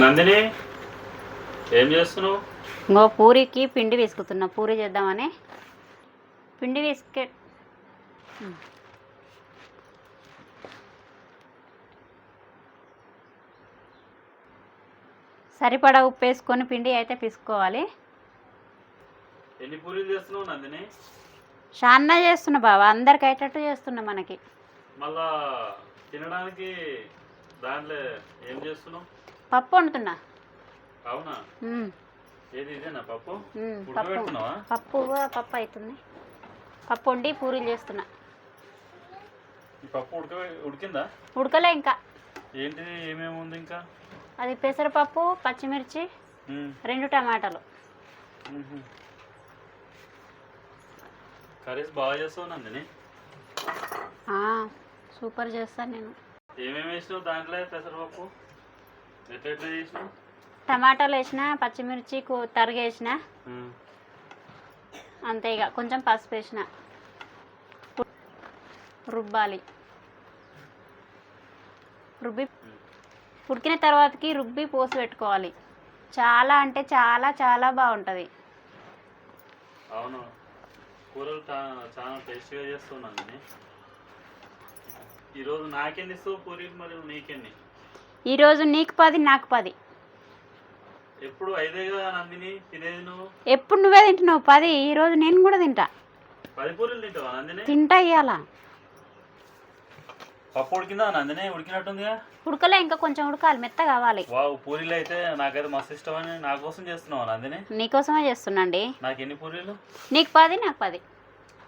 నందిని ఏం చేస్తున్నావు? ఇంకో పూరికి పిండి వేసుకుతున్నా. పూరి చేద్దామని. పిండి వేసుకే. సరిపడా ఉప్పు వేసుకొని పిండి అయితే పిసుకోవాలి. ఎన్ని పూరీలు చేస్తున్నావు నందిని? షాన్నా చేస్తున్నా బావా. అందరికి అయ్యేటట్టు చేస్తున్నా మనకి. మళ్ళా తినడానికి దాంట్లో ఏం చేస్తున్నావు? పప్పు వండుతున్నా. అవునా? ఉమ్, ఏది ఇదేనా పప్పు? పప్పు. పప్పు పప్పు అవుతుంది పప్పు వండి పూరీలు చేస్తున్నా. పప్పు ఉడక ఉడికిందా? ఉడకలే ఇంకా. ఏంటిది? ఏమేమి ఉంది ఇంకా? అది పెసరపప్పు పచ్చిమిర్చి రెండు టమాటాలు. కర్రీస్ బాగా చేస్తావు నందిని? సూపర్ చేస్తాను నేను. ఏమేమి వేసినావు దాంట్లో పెసరపప్పు? టమాటాలు వేసిన పచ్చిమిర్చి తరిగేసిన అంతే ఇక కొంచెం పసుపు వేసిన. రుబ్బాలి. రుబ్బి ఉడికిన తర్వాతకి రుబ్బి పోసి పెట్టుకోవాలి. చాలా అంటే చాలా చాలా బాగుంటుంది. అవును. కూరలు చాలా టేస్టీగా చేస్తావు నందిని. ఈరోజు నాకెన్ని ఇస్తావు పూరీలు మరి నీకెన్ని? ఈరోజు నీకు పది నాకు పది. ఎప్పుడు ఎప్పుడు నువ్వే తింటున్నావు? పది. ఈరోజు నేను కూడా తింటా. తింటా ఇవాళ పప్పు ఉడికిందా నందిని? ఉడికినట్టుందిగా? ఉడకలే ఇంకా కొంచెం ఉడకాలి మెత్త కావాలి. వావ్ పూరీలు అయితే నాకైతే మస్తు నా కోసం చేస్తున్నావా నందిని? నీకోసమే చేస్తున్నాండి నాకు ఎన్ని పూరీలు? నీకు పది నాకు పది.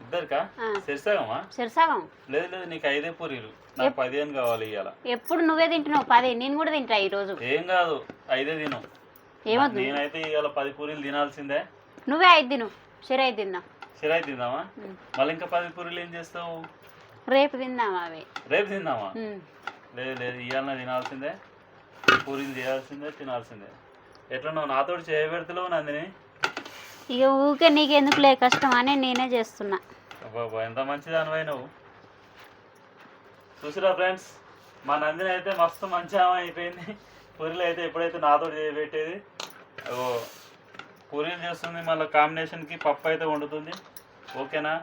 ఇద్దరికా? ఆ. సరిసాగమా సరిసగం లేదు లేదు నీకు ఐదే పూరీలు. నాకు పదిహేను కావాలి ఇవాళ ఎప్పుడు నువ్వే తింటున్నావు? పది. నేను కూడా తింటా ఈరోజు. ఏం కాదు ఐదే తిను. ఏమవుతుంది నేనైతే ఇవాళ పది పూరీలు తినాల్సిందే. నువ్వే ఐదు తిను. సరే తిందాం. సిరాయి తిందామా. మళ్ళీ ఇంకా పది పూరీలు ఏం చేస్తావు? రేపు తిందాం అవి. రేపు తిందామా. లేదు లేదు ఇవాళ తినాల్సిందే. పూరీలు చేయాల్సిందే తినాల్సిందే. ఎట్లా నువ్వు నాతో చేయబెడతలేవు నందిని. ఇక ఊకే నీకెందుకులే కష్టం అని నేనే చేస్తున్నా. ఎంత మంచిది అనివై నువ్వు. చూసిరా ఫ్రెండ్స్ మా నందిని అయితే మస్తు మంచి ఆమె అయిపోయింది. పూరీలు అయితే ఎప్పుడైతే నాతో చేయబెట్టేది ఓ పూరీలు చేస్తుంది మళ్ళీ కాంబినేషన్కి పప్పు అయితే వండుతుంది. ఓకేనా?